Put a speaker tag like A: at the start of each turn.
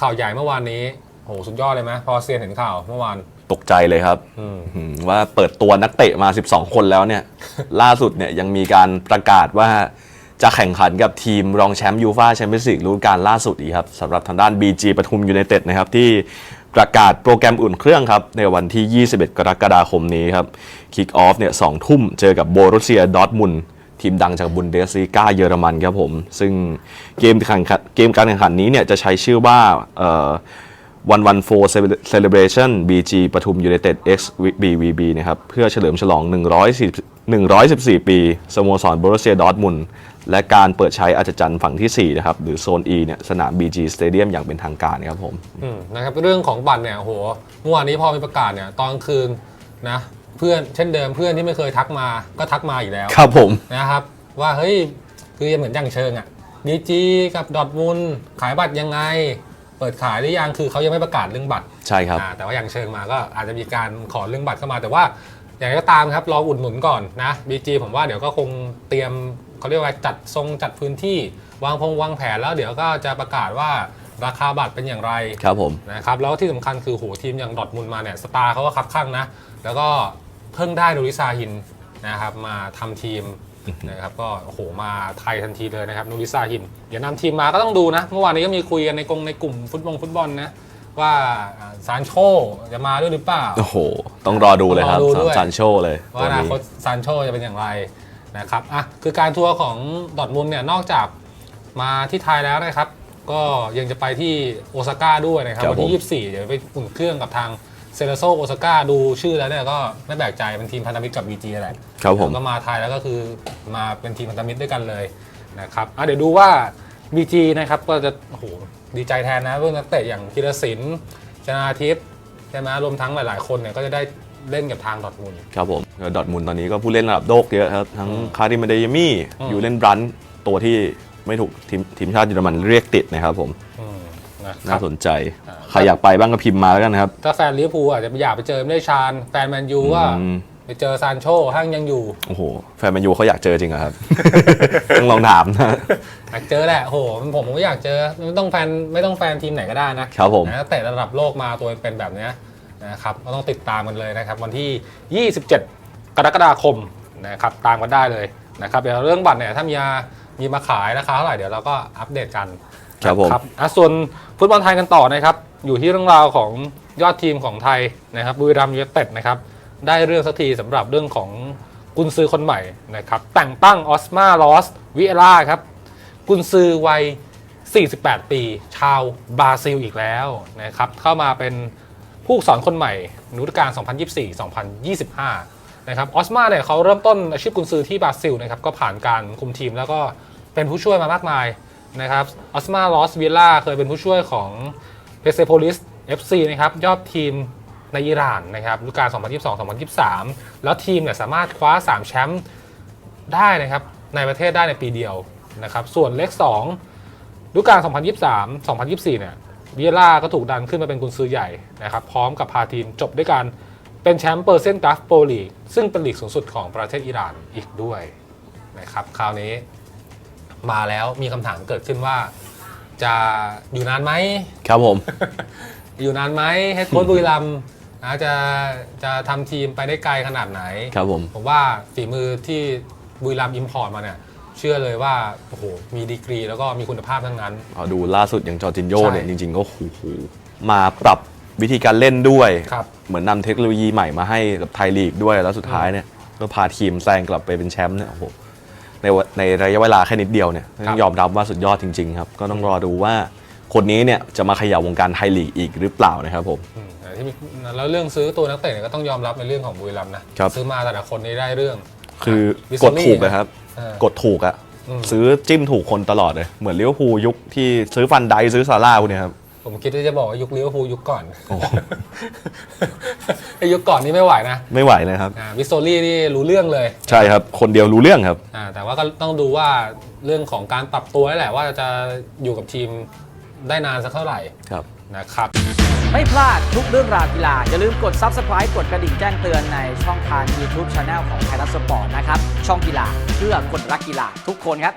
A: ข่าวใหญ่เมื่อวานนี้โหสุดยอดเลยไหมพอเซียนเห็นข่าวเมื่อวาน
B: ตกใจเลยครับ
A: อืม
B: อืมว่าเปิดตัวนักเตะมา 12 คนแล้วเนี่ย ล่าสุดเนี่ยยังมีการประกาศว่าจะแข่งขันกับทีมรองแชมป์ยูฟาแชมเปี้ยนส์ลีกฤดูกาลล่าสุดอีกครับสำหรับทางด้าน BG ปทุมยูไนเต็ดนะครับที่ประกาศโปรแกรมอุ่นเครื่องครับ ในวันที่ 21 กรกฎาคมนี้ครับคิกออฟเนี่ยสองทุ่มเจอกับโบรุเซียดอร์ทมุนด์ ทีมดังจากบุนเดสลีกาเยอรมันครับผม ซึ่งเกมแข่งขันเกมการแข่งขันนี้เนี่ยจะใช้ชื่อว่าเอ่อ114 Celebration BG ปทุมยู n นเต็ด X BVB นะครับเพื่อเฉลิมฉลอง 114 ปี สโมสรบรุเซียดอร์ทมุนและการเปิดใช้อาจจันฝั่งที่ 4 นะครับ หรือโซน E เนี่ยสนาม BG Stadium อย่างเป็นทางการครับผม
A: อืมนะครับเรื่องของบัตรเนี่ยโหเมื่อวานนี้พอมีประกาศเนี่ยตอนคืนนะ เพื่อนเช่นเดิมเพื่อนที่ไม่เคยทักมาก็ทักมาอีกแล้ว
B: ครับผม
A: นะครับ ว่าเฮ้ยคือเหมือนอย่างเชิงอะดีจีกับดอทมุนขายบัตรยังไง เปิดขายหรือยังคือเขายังไม่ประกาศเรื่องบัตร
B: ใช่ครับ
A: อ่าแต่ว่าอย่างเชิงมาก็อาจจะมีการขอเรื่องบัตรเข้ามาแต่ว่า อย่างไรก็ตามครับรออุดหนุนก่อนนะบีจีผมว่าเดี๋ยวก็คงเตรียมเขาเรียกว่าจัดทรงจัดพื้นที่วางพงวางแผนแล้วเดี๋ยวก็จะประกาศว่าราคาบัตรเป็นอย่างไร
B: ครับผม
A: นะครับแล้วที่สำคัญคือโหทีมอย่างดอร์ทมุนด์มาเนี่ยสตาร์เขาก็คับข้างนะ แล้วก็ เพิ่งได้โนริซาฮินนะครับมาทำทีมนะครับก็โอ้โหมาไทยทันทีเลยนะครับโนริซาฮิน เดี๋ยวนำทีมมาก็ต้องดูนะ เมื่อวานนี้ก็มีคุยกันในกรงในกลุ่มฟุตบอลฟุตบอลนะว่าอ่าซานโชจะมาด้วยหรือเปล่า
B: โอ้โห ต้องรอดูเลยครับ
A: ต้องรอดู
B: สำห
A: ด้วย
B: รับซานโชเลย
A: ว่า
B: ตัว
A: อนา
B: นี้
A: คตซานโชจะเป็นอย่างไรนะครับอะคือการทัวร์ของดอร์ทมุนด์เนี่ยนอกจากมาที่ไทยแล้วนะครับ ก็ยังจะไปที่โอซาก้าด้วยนะครับ
B: ครับ
A: วันที่ 24 เดี๋ยวไปอุ่นเครื่องกับทาง เซเลโซโอซาก้าดูชื่อแล้วเนี่ยก็ไม่แปลกใจเป็นทีมพันธมิตรกับ BG แหละ
B: ครับผม
A: ก็มาไทยแล้วก็คือมาเป็นทีมพันธมิตรด้วยกันเลยนะครับอะเดี๋ยวดูว่า BG นะครับก็จะโอ้โหดีใจแทนนะเพื่อนนักเตะอย่างธีรศิลป์ชนาทิพย์ใช่ไหมรวมทั้งหลาย ๆ คนเนี่ยก็จะได้เล่นกับทางดอร์ทมุนด์
B: ครับผมดอทมุนตอนนี้ก็ผู้เล่นระดับโลกเยอะครับ ทั้งคาริมาเดยมี่
A: อืม
B: ยูเลนบรันท์ตัวที่ไม่ถูกทีมทีมชาติเยอรมันเรียกติดนะครับผม
A: อืม นะค
B: น่า
A: รับ
B: สนใจ
A: อ่า
B: ใครอยากไปบ้างก็พิมพ์มาแล้วกันนะครับ
A: ถ้าแฟนลิเวอร์พูลอาจจะอยากไปเจอไม่ได้ชาญแฟนแมนยูก็
B: อืม
A: ไปเจอซานโชถ้ายังอยู่
B: โอ้โห แฟนแมนยูเขาอยากเจอจริงเหรอครับ ต้องลองถามนะ
A: อยากเจอแหละโหผมก็อยากเจอไม่ต้องแฟนไม่ต้องแฟนทีมไหนก็ได้นะครับ
B: ผม
A: นะเตะระดับโลกมาตัวเป็นแบบเนี้ยนะครับก็ต้องติดตามกันเลยนะครับวันที่ 27 กรกฎาคมนะครับตามกันได้เลยนะครับเดี๋ยวเรื่องบัตรเนี่ยถ้ามีมามีมาขายราคาเท่าไหร่เดี๋ยวเราก็อัปเดตกัน
B: ครับผม
A: อะส่วนฟุตบอลไทยกันต่อนะครับ อยู่ที่เรื่องราวของยอดทีมของไทยนะครับบุรีรัมย์ยูไนเต็ดนะครับได้เรื่องสักทีสำหรับเรื่องของกุนซือคนใหม่นะครับแต่งตั้งออสมาลอสวิเอล่าครับกุนซือวัย 48 ปี ชาวบราซิลอีกแล้วนะครับเข้ามาเป็นผู้สอนคนใหม่ฤดูกาล2024-2025 นะครับออสมาเนี่ยเขาเริ่มต้นอาชีพกุนซือที่บราซิลนะครับก็ผ่านการคุมทีมแล้วก็เป็นผู้ช่วยมามากมาย นะครับออสมาลอสวิลล่าเคยเป็นผู้ช่วยของเพเซโพลิส FC นะครับยอดทีมในอิหร่านนะครับฤดูกาล 2022-2023 แล้วทีมเนี่ยสามารถคว้า 3 แชมป์ได้นะครับในประเทศได้ในปีเดียวนะครับ ส่วนเลข2ฤดูกาล 2023-2024 เนี่ยวิเอล่าก็ถูกดันขึ้นมาเป็นกุนซือใหญ่นะครับ พร้อมกับพาทีมจบด้วยการเป็นแชมป์เปอร์เซนต์กราฟโปลีกซึ่งเป็นลีกสูงสุดของประเทศอิหร่านอีกด้วยนะครับ คราวนี้ มาแล้วมีคำถามเกิดขึ้นว่า จะอยู่นานไหม
B: ครับผม
A: อยู่นานไหมเฮดโค้ชบุรีรัมย์นะจะจะทำทีมไปได้ไกลขนาดไหน
B: ครับผม
A: ผมว่าฝีมือที่บุรีรัมย์อิมพอร์ตมาเนี่ย เชื่อเลยว่า โอ้โห มีดีกรีแล้วก็มีคุณภาพทั้งนั้น
B: พอดูล่าสุดอย่างจอร์จินโย
A: ใช่
B: เนี่ย จริงๆก็โอ้โหมาปรับวิธีการเล่นด้วย
A: ครับ
B: เหมือนนำเทคโนโลยีใหม่มาให้กับไทยลีกด้วยแล้วสุดท้ายเนี่ยก็พาทีมแซงกลับไปเป็นแชมป์เนี่ยโอ้โห ในวะในระยะเวลาแค่นิดเดียวเนี่ยต้องยอมรับว่าสุดยอดจริง ๆ ครับ ก็ต้องรอดูว่าคนนี้เนี่ยจะมาเขย่าวงการไทยลีกอีกหรือเปล่านะครับผม
A: อืมแต่ที่มีแล้วเรื่องซื้อตัวนักเตะเนี่ยก็ต้องยอมรับในเรื่องของบุรีรัมย์นะครับซื้อมาแต่ละคนนี่ได้เรื่อง
B: คือ
A: วิส
B: ก
A: โซ
B: ด
A: ลี่
B: ถูกนะครับ
A: เออก
B: ดถูกอะ
A: อืม
B: ซื้อจิ้มถูกคนตลอดเลยเหมือนลิเวอร์พูลยุคที่ซื้อฟันไดซื้อซาร่าพวกเนี้ยครับ
A: ผมคิดว่าจะบอกว่ายุคลิเวอร์พูลยุคก่อน
B: โอ้
A: ไอ้ยุคก่อนนี่ไม่ไหวนะ
B: ไม่ไหวนะครับ
A: อ่าวิสโซลี่นี่รู้เรื่องเลย
B: ใช่ครับ คนเดียวรู้เรื่องครับ
A: อ่าแต่ว่าก็ต้องดูว่าเรื่องของการปรับตัวนี่แหละว่าจะอยู่กับทีมได้นานสักเท่าไหร่
B: ครับ
A: นะครับ
C: ไม่พลาดทุกเรื่องราวกีฬา อย่าลืมกด Subscribe กดกระดิ่งแจ้งเตือนในช่องทาง YouTube Channel ของไทยรัฐสปอร์ตนะครับ ช่องกีฬาเพื่อคนรักกีฬาทุกคนครับ